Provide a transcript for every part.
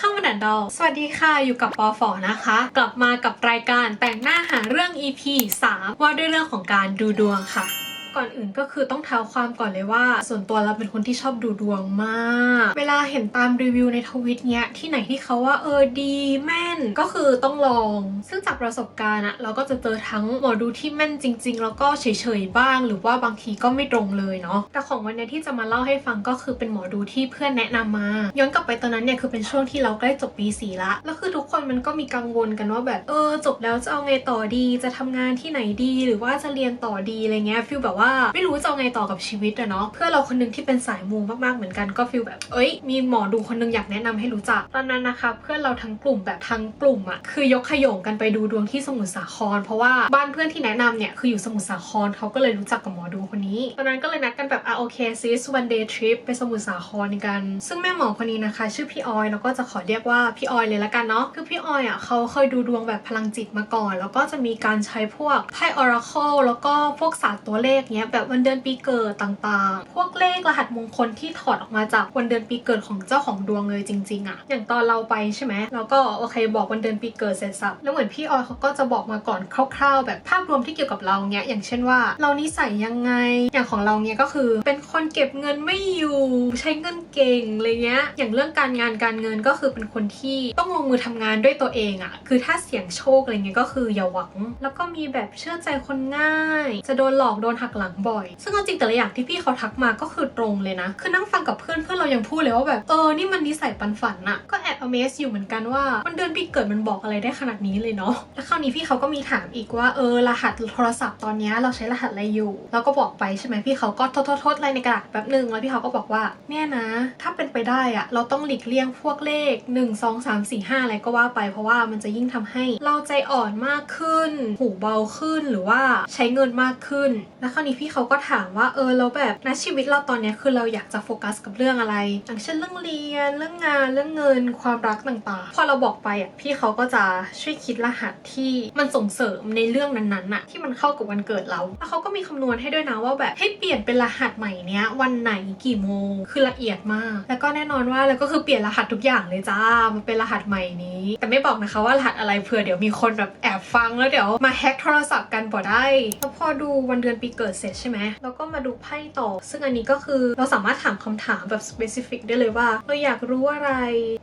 ข้ามาดันดอลสวัสดีค่ะอยู่กับปอฝอนะคะ กลับมากับรายการแต่งหน้าหาเรื่อง EP 3 ว่าด้วยเรื่องของการดูดวงค่ะ ก่อนอื่นก็คือต้องเท้าความก่อนเลยว่า ส่วนตัวเราเป็นคนที่ชอบดูดวงมาก เวลาเห็นตามรีวิวในทวิตเนี้ยที่ไหนที่เขาว่าเออดีแม่นก็คือต้องลอง ซึ่งจากประสบการณ์อะเราก็จะเจอทั้งหมอดูที่แม่นจริง ๆ แล้วก็เฉยๆบ้าง หรือว่าบางทีก็ไม่ตรงเลยเนาะแต่ของวันนี้ที่จะมาเล่าให้ฟังก็คือเป็นหมอดูที่เพื่อนแนะนำมา ย้อนกลับไปตอนนั้นเนี่ยคือเป็นช่วงที่เราใกล้จบปีสี่ละแล้วคือทุกคนมันก็มีกังวลกันว่าแบบเออจบแล้วจะเอาไงต่อดี จะทำงานที่ไหนดี หรือว่าจะเรียนต่อดีอะไรเงี้ยฟิลแบบว่าไม่รู้จะเอาไงต่อกับชีวิตอะเนาะเพื่อนเราคนหนึงที่เป็นสายมูมากๆเหมือนกันก็ฟิลแบบ เอ้ย มีหมอดูคนหนึงอยากแนะนำให้รู้จัก ตอนนั้นนะคะ เพื่อนเราทั้งกลุ่มแบบทั้งกลุ่มอะคือยกขยงกันไปดูดวงที่สมุทรสาคร เพราะว่าบ้านเพื่อนที่แนะนำเนี่ยคืออยู่สมุทรสาครเขาก็เลยรู้จักกับหมอดูคนนี้ตอนนั้นก็เลยนัดกันแบบอะโอเคซิสวันเดย์ทริปไปสมุทรสาครกัน ซึ่งแม่หมอคนนี้นะคะ ชื่อพี่ออยแล้วก็จะขอเรียกว่าพี่ออยเลยละกันเนาะคือพี่ออยอะเขาเคยดูดวงแบบพลังจิตมาก่อน แล้วก็จะมีการใช้พวกไพ่ออราเคิลแล้วก็พวกศาสตร์ตัวเลขเนี้ยแบบวันเดือนปีเกิดต่างๆ พวกเลขรหัสมงคลที่ถอดออกมาจากวันเดือนปีเกิดของเจ้าของดวงเลยจริง ๆอะอย่างตอนเราไปใช่ไหมเราก็โอเคบอกวันเดือนปีเกิดเสร็จสับแล้วเหมือนพี่ออยเขาก็จะบอกมาก่อนคร่าว ๆ แบบภาพรวมที่เกี่ยวกับเราเนี้ยอย่างเช่นว่า เรานิสัยยังไงอย่างของเราเนี้ยก็คือ เป็นคนเก็บเงินไม่อยู่ ใช้เงินเก่งอะไรเงี้ยอย่างเรื่องการงานการเงินก็คือเป็นคนที่ต้องลงมือทำงานด้วยตัวเองอะคือถ้าเสี่ยงโชคอะไรเงี้ยก็คืออย่าหวัง แล้วก็มีแบบเชื่อใจคนง่าย จะโดนหลอกโดนหักหลังบ่อย ซึ่งเอาจริงแต่ละอย่างที่พี่เขาทักมาก็คือตรงเลยนะ คือนั่งฟังกับเพื่อนเพื่อนเรายังพูดเลยว่าแบบเออนี่มันนิสัยปันฝันอะก็แอบ amaze อยู่เหมือนกันว่ามันเดือนปีเกิดมันบอกอะไรได้ขนาดนี้เลยเนาะแล้วคราวนี้พี่เขาก็มีถามอีกว่าเออรหัสโทรศัพท์ตอนนี้เราใช้รหัสอะไรอยู่เราก็บอกไปใช่ไหมพี่เขาก็ทดทดอะไรในกระดาษแป๊บหนึ่งแล้วพี่เขาก็บอกว่าเนี่ยนะ ถ้าเป็นไปได้อะเราต้องหลีกเลี่ยงพวกเลข 1 2 3 4 5อะไรก็ว่าไปเพราะว่ามันจะยิ่งทำให้เราใจอ่อนมากขึ้น หูเบาขึ้นหรือว่าใช้เงินมากขึ้นแล้วคราวนี้พี่เขาก็ถามว่าเออเราแบบณชีวิตเราตอนนี้คือเราอยากจะโฟกัสกับเรื่องอะไร อย่างเช่นเรื่องเรียน เรื่องงาน เรื่องเงิน ความรักต่างๆ พอเราบอกไปอะพี่เขาก็จะช่วยคิดรหัสที่มันส่งเสริมในเรื่องนั้นๆน่ะที่มันเข้ากับวันเกิดเรา แล้วเขาก็มีคำนวณให้ด้วยนะว่าแบบให้เปลี่ยนเป็นรหัสใหม่เนี้ยวันไหนกี่โมง คือละเอียดมาก แล้วก็แน่นอนว่าแล้วก็คือเปลี่ยนรหัสทุกอย่างเลยจ้ามาเป็นรหัสใหม่นี้ แต่ไม่บอกนะคะว่ารหัสอะไรเผื่อเดี๋ยวมีคนแบบแอบฟังแล้วเดี๋ยวมาแฮ็กโทรศัพท์กันบ่ได้แล้วพอดูวันเดือนปีเกิดเสร็จใช่ไหมแล้วก็มาดูไพ่ต่อ ซึ่งอันนี้ก็คือเราสามารถถามคำถามแบบ specific ได้เลยว่า เราอยากรู้อะไร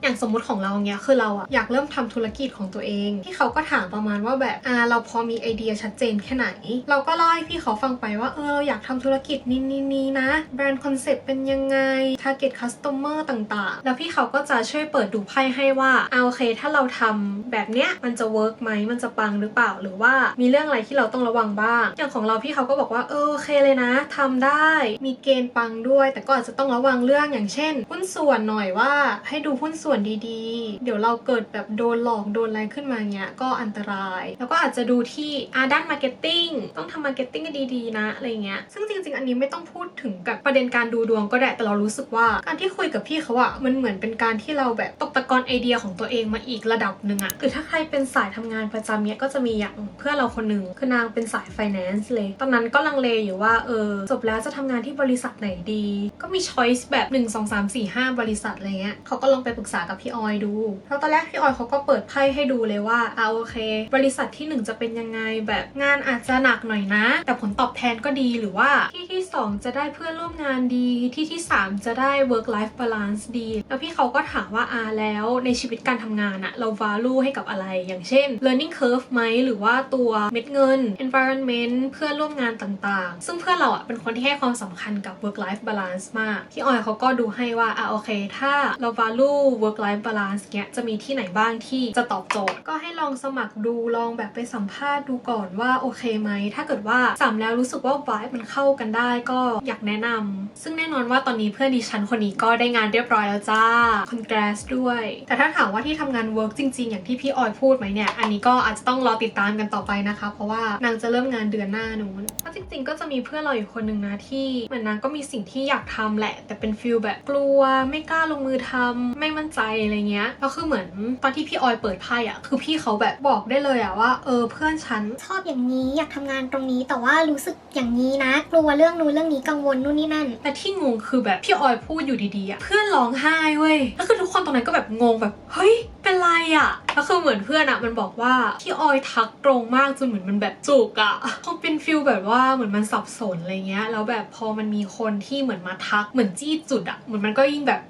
อย่างสมมุติของเราเนี้ยคือเราอะอยากเริ่มทำธุรกิจของตัวเอง ที่เขาก็ถามประมาณว่าแบบอ่าเราพอมีไอเดียชัดเจนแค่ไหน เราก็เล่าให้พี่เขาฟังไปว่าเออเราอยากทำธุรกิจนี้นี้นี้นะ แบรนด์คอนเซ็ปต์เป็นยังไง target customer ต่างๆ แล้วพี่เขาก็จะช่วยเปิดดูไพ่ให้ว่าเอาโอเค ถ้าเราทำแบบเนี้ยมันจะเวิร์กไหมมันจะปังหรือเปล่าหรือว่ามีเรื่องอะไรที่เราต้องระวังบ้าง อย่างของเราพี่เขาก็บอกว่าเออเคเลยนะทำได้มีเกณฑ์ปังด้วย แต่ก็อาจจะต้องระวังเรื่องอย่างเช่น หุ้นส่วนหน่อยว่าให้ดูหุ้นส่วนดีๆ เดี๋ยวเราเกิดแบบโดนหลอกโดนอะไรขึ้นมาเงี้ยก็อันตราย แล้วก็อาจจะดูที่อาด้านมาร์เก็ตติ้งต้องทำมาร์เก็ตติ้งดีๆนะอะไรเงี้ยซึ่งจริง ๆ อันนี้ไม่ต้องพูดถึงกับประเด็นการดูดวงก็ได้แต่เรารู้สึกว่าการที่คุยกับพี่เขาอะมันเหมือนเป็นการที่เราแบบตกตะกอนไอเดียของตัวเองมาอีกระดับหนึ่งอะคือถ้าใครเป็นสายทำงานประจำเนี้ยก็จะมีอย่างเพื่อนเราคนหนึ่งคือนางเป็นสาย finance เลย ตอนนั้นก็ลังเลอยู่ว่าเออจบแล้วจะทำงานที่บริษัทไหนดี ก็มี choice แบบ 1 2 3 4 5 บริษัทอะไรเงี้ยเขาก็ลองไปปรึกษากับพี่ออยดูแล้วตอนแรกพี่ออยเขาก็เปิดไพ่ให้ดูเลยว่าอ่าโอเค บริษัทที่หนึ่งจะเป็นยังไงแบบงานอาจจะหนักหน่อยนะ แต่ผลตอบแทนก็ดีหรือว่าที่ที่ 2 จะได้เพื่อนร่วมงานดีที่ที่ 3 จะได้ work life balance ดี แล้วพี่เขาก็ถามว่าอ่าแล้วในชีวิตการทำงานอะเรา value ให้กับอะไรอย่างเช่น learning curve ไหมหรือว่าตัวเม็ดเงิน environment เพื่อนร่วมงานต่างๆซึ่งเพื่อนเราอะเป็นคนที่ให้ความสำคัญกับ work life balance มากพี่ออยเขาก็ดูให้ว่าอ่าโอเค ถ้าเรา value work life balance เนี้ยจะมีที่ไหนบ้างที่จะตอบโจทย์ ก็ให้ลองสมัครดูลองแบบไปสัมภาษณ์ดูก่อนว่าโอเคไหม ถ้าเกิดว่าสามแล้วรู้สึกว่า vibe มันเข้ากันได้ก็อยากแนะนำซึ่งแน่นอนว่าตอนนี้เพื่อนดิฉันคนนี้ก็ได้งานเรียบร้อยแล้วจ้า congrats ด้วย แต่ถ้าถามว่าที่ทำงาน work จริง ๆ อย่างที่พี่ออยพูดไหมเนี่ย อันนี้ก็อาจจะต้องรอติดตามกันต่อไปนะคะ เพราะว่านางจะเริ่มงานเดือนหน้านู้นเพราะจริงๆก็จะมีเพื่อนเราอยู่คนหนึ่งนะที่เหมือนนางก็มีสิ่งที่อยากทำแหละ แต่เป็นฟิลแบบกลัวไม่กล้าลงมือทำไม่มั่นใจอะไรเงี้ยแล้วคือเหมือนตอนที่พี่ออยเปิดไพ่อะคือพี่เขาแบบบอกได้เลยอะว่าเออเพื่อนฉันชอบอย่างนี้อยากทำงานตรงนี้ แต่ว่ารู้สึกอย่างนี้นะ กลัวเรื่องนู้นเรื่องนี้กังวลนู่นนี่นั่น แต่ที่งงคือแบบพี่ออยพูดอยู่ดีๆอะเพื่อนร้องไห้เว้ยแล้วคือทุกคนตรงนั้นก็แบบงงแบบเฮ้ยเป็นไรอะ ก็คือเหมือนเพื่อนอะมันบอกว่าที่ออยทักตรงมากจนเหมือนมันแบบจุกอะคงเป็นฟิลแบบว่าเหมือนมันสับสนอะไรเงี้ยแล้วแบบพอมันมีคนที่เหมือนมาทักเหมือนจี้จุดอะเหมือนมันก็ยิ่งแบบ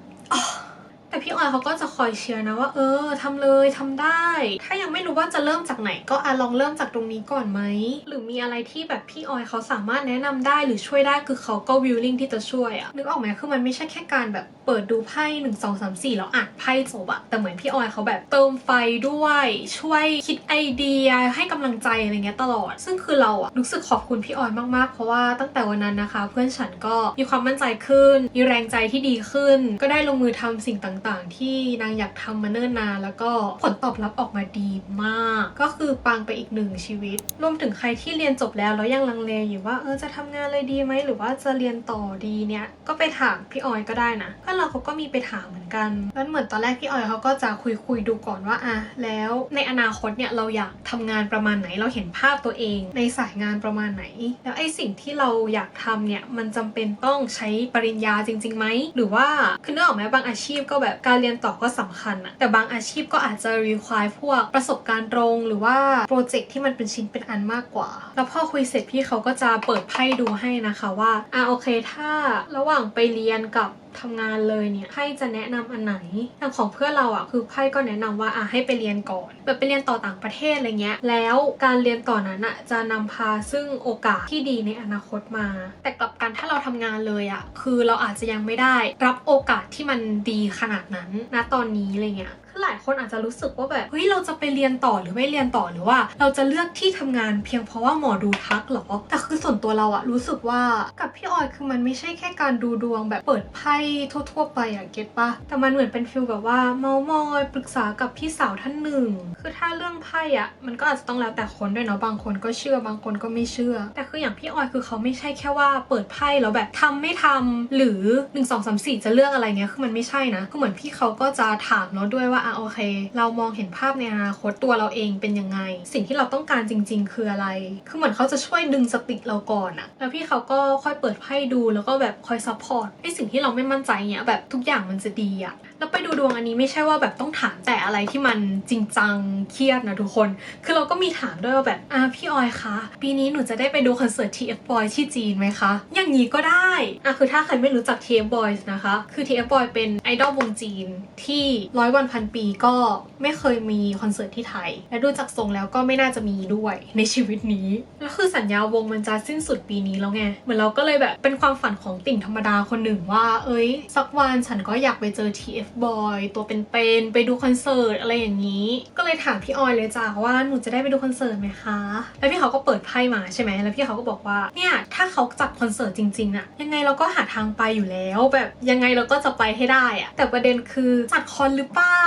แต่พี่ออยเขาก็จะคอยเชียร์นะว่า เออทำเลยทำได้ ถ้ายังไม่รู้ว่าจะเริ่มจากไหน ก็อะลองเริ่มจากตรงนี้ก่อนไหม หรือมีอะไรที่แบบพี่ออยเขาสามารถแนะนำได้หรือช่วยได้คือเขาก็วิลลิ่งที่จะช่วยอะนึกออกไหมคือมันไม่ใช่แค่การแบบเปิดดูไพ่หนึ่งสองสามสี่แล้วอ่านไพ่จบอะแต่เหมือนพี่ออยเขาแบบเติมไฟด้วย ช่วยคิดไอเดียให้กำลังใจอะไรเงี้ยตลอด ซึ่งคือเราอะรู้สึกขอบคุณพี่ออยมากๆ เพราะว่าตั้งแต่วันนั้นนะคะ เพื่อนฉันก็มีความมั่นใจขึ้นมีแรงใจที่ดีขึ้น ก็ได้ลงมือทำสิ่งต่างๆ ที่นางอยากทำมาเนิ่นนานแล้วก็ผลตอบรับออกมาดีมาก ก็คือปังไปอีกหนึ่งชีวิต รวมถึงใครที่เรียนจบแล้วแล้วยังลังเลอยู่ว่าเออจะทำงานเลยดีไหมหรือว่าจะเรียนต่อดีเนี่ยก็ไปถามพี่ออยก็ได้นะเพื่อนเราเขาก็มีไปถาม เหมือนกันแล้วเหมือนตอนแรกพี่ออยเขาก็จะคุยคุยดูก่อนว่าอะแล้วในอนาคตเนี่ยเราอยากทำงานประมาณไหน เราเห็นภาพตัวเอง ในสายงานประมาณไหน แล้วไอ้สิ่งที่เราอยากทำเนี่ยมันจำเป็นต้องใช้ปริญญาจริงๆไหมหรือว่าคือนึกออกไหมบางอาชีพก็แบบการเรียนต่อก็สำคัญอะแต่บางอาชีพก็อาจจะ require พวกประสบการณ์ตรง หรือว่าโปรเจกต์ที่มันเป็นชิ้นเป็นอันมากกว่า แล้วพอคุยเสร็จพี่เขาก็จะเปิดไพ่ดูให้นะคะว่าอะโอเคถ้าระหว่างไปเรียนกับ ทำงานเลยเนี่ยไพ่จะแนะนำอันไหนอย่างของเพื่อนเราอะคือไพ่ก็แนะนำว่าอะให้ไปเรียนก่อนแบบไปเรียนต่อต่างประเทศอะไรเงี้ย แล้วการเรียนต่อนนั้นอะจะนำพาซึ่งโอกาสที่ดีในอนาคตมา แต่กลับกันถ้าเราทำงานเลยอะคือเราอาจจะยังไม่ได้ รับโอกาสที่มันดีขนาดนั้นณตอนนี้อะไรเงี้ย หลายคนอาจจะรู้สึกว่าแบบเฮ้ยเราจะไปเรียนต่อหรือไม่เรียนต่อหรือว่า เราจะเลือกที่ทำงานเพียงเพราะว่าหมอดูทักหรอแต่คือส่วนตัวเราอะรู้สึกว่ากับพี่ออยคือมันไม่ใช่แค่การดูดวงแบบเปิดไพ่ทั่ว ๆ ไปอะเก็ตปะแต่มันเหมือนเป็นฟิลแบบว่าเมามอยปรึกษากับพี่สาวท่านหนึ่ง คือถ้าเรื่องไพ่อะมันก็อาจจะต้องแล้วแต่คนด้วยเนาะบางคนก็เชื่อบางคนก็ไม่เชื่อ แต่คืออย่างพี่ออยคือเขาไม่ใช่แค่ว่าเปิดไพ่แล้วแบบทำไม่ทำหรือ 1 2 3 4 จะเลือกอะไรเงี้ยคือมันไม่ใช่นะคือเหมือนพี่เขาก็จะถามเราด้วยว่าอะโอเค เรามองเห็นภาพในอนาคตตัวเราเองเป็นยังไง สิ่งที่เราต้องการจริง ๆ คืออะไร คือเหมือนเขาจะช่วยดึงสติเราก่อนอะแล้วพี่เขาก็ค่อยเปิดไพ่ดูแล้วก็แบบคอยซัพพอร์ตให้สิ่งที่เราไม่มั่นใจเนี้ยแบบทุกอย่างมันจะดีอะ แล้วไปดูดวงอันนี้ไม่ใช่ว่าแบบต้องถามแต่อะไรที่มันจริงจังเครียดนะทุกคน คือเราก็มีถามด้วยว่าแบบอะพี่ออยคะปีนี้หนูจะได้ไปดูคอนเสิร์ต TF Boy ที่จีนไหมคะ อย่างนี้ก็ได้อะคือถ้าใครไม่รู้จัก TF Boys นะคะ คือ TF Boy เป็นไอดอลวงจีนที่ร้อยวันพันปีก็ไม่เคยมีคอนเสิร์ตที่ไทย และดูจากทรงแล้วก็ไม่น่าจะมีด้วยในชีวิตนี้แล้วคือสัญญาวงมันจะสิ้นสุดปีนี้แล้วไงเหมือนเราก็เลยแบบเป็นความฝันของติ่งธรรมดาคนหนึ่งว่า เอ้ย สักวันฉันก็อยากไปเจอ TF บอยตัวเป็นๆไปดูคอนเสิร์ตอะไรอย่างนี้ ก็เลยถามพี่ออยเลยจ้าว่าหนูจะได้ไปดูคอนเสิร์ตไหมคะ แล้วพี่เขาก็เปิดไพ่มาใช่ไหมแล้วพี่เขาก็บอกว่าเนี่ยถ้าเขาจัดคอนเสิร์ตจริงๆอะยังไงเราก็หาทางไปอยู่แล้วแบบยังไงเราก็จะไปให้ได้อะแต่ประเด็นคือจัดคอนหรือเปล่า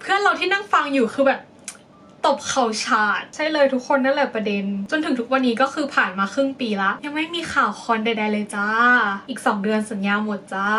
เพื่อนเราที่นั่งฟังอยู่คือแบบ ตบเข่าชาดใช่เลยทุกคนนั่นแหละประเด็น จนถึงทุกวันนี้ก็คือผ่านมาครึ่งปีละ ยังไม่มีข่าวคอนใดๆเลยจ้า อีก 2 เดือนสัญญาหมดจ้า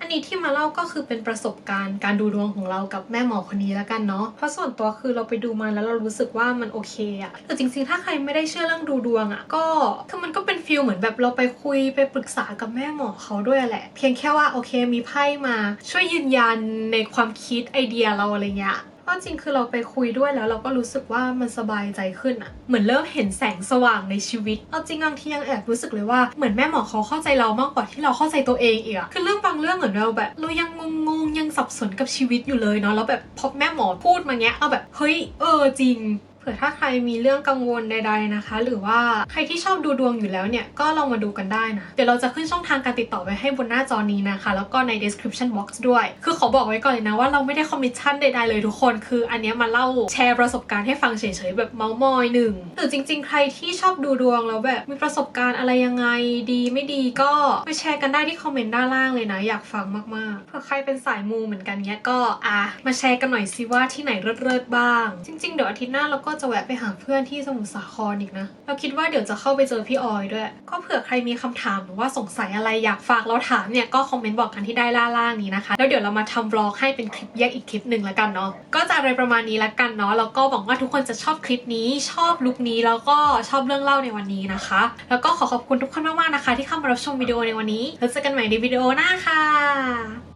อันนี้ที่มาเล่าก็คือเป็นประสบการณ์การดูดวงของเรากับแม่หมอคนนี้แล้วกันเนาะเพราะส่วนตัวคือเราไปดูมาแล้วเรารู้สึกว่ามันโอเคอะแต่จริงๆ ถ้าใครไม่ได้เชื่อเรื่องดูดวงอะก็คือมันก็เป็นฟิลเหมือนแบบเราไปคุยไปปรึกษากับแม่หมอเขาด้วยแหละ เพียงแค่ว่าโอเคมีไพ่มา ช่วยยืนยันในความคิดไอเดียเราอะไรเงี้ย ก็จริงคือเราไปคุยด้วยแล้วเราก็รู้สึกว่ามันสบายใจขึ้นอะเหมือนเริ่มเห็นแสงสว่างในชีวิตเอาจริงบางทียังแอบรู้สึกเลยว่าเหมือนแม่หมอเขาเข้าใจเรามากกว่าที่เราเข้าใจตัวเองอีกอะคือเรื่องบางเรื่องเหมือนเราแบบ เรายังงงๆยังสับสนกับชีวิตอยู่เลยเนาะแล้วแบบพอแม่หมอพูดมาเงี้ยเอาแบบเฮ้ยเออจริง เผื่อถ้าใครมีเรื่องกังวลใด ๆนะคะ หรือว่าใครที่ชอบดูดวงอยู่แล้วเนี่ยก็ลองมาดูกันได้นะ เดี๋ยวเราจะขึ้นช่องทางการติดต่อไว้ให้บนหน้าจอนี้นะคะ แล้วก็ใน description box ด้วย คือขอบอกไว้ก่อนเลยนะว่าเราไม่ได้คอมมิชชั่นใดๆเลยทุกคน คืออันเนี้ยมาเล่าแชร์ประสบการณ์ให้ฟังเฉยๆแบบเมาส์มอยหนึ่งหรือจริง ๆ ใครที่ชอบดูดวงแล้วแบบมีประสบการณ์อะไรยังไงดีไม่ดีก็มาแชร์กันได้ที่คอมเมนต์ด้านล่างเลยนะ อยากฟังมากๆเผื่อใครเป็นสายมูเหมือนกันเนี้ยก็อะมาแชร์กันหน่อยสิว่าที่ไหนเลิศๆบ้าง จริง ๆ เดี๋ยวอาทิตย์หน้าเราก็็จะแวะไปหาเพื่อนที่สมุทรสาครอีกนะเราคิดว่าเดี๋ยวจะเข้าไปเจอพี่ออยด้วย ก็เผื่อใครมีคำถามหรือว่าสงสัยอะไรอยากฝากเราถามเนี่ยก็คอมเมนต์บอกกันที่ได้ล่าล่างนี้นะคะ แล้วเดี๋ยวเรามาทำบล็อกให้เป็นคลิปแยกอีกคลิปหนึ่งแล้วกันเนาะก็จะอะไรประมาณนี้ละกันเนาะแล้วก็หวังว่าทุกคนจะชอบคลิปนี้ชอบลุคนี้แล้วก็ชอบเรื่องเล่าในวันนี้นะคะ แล้วก็ขอขอบคุณทุกคนมากๆนะคะ ที่เข้ามารับชมวิดีโอในวันนี้แล้วเจอกันใหม่ในวิดีโอหน้าค่ะ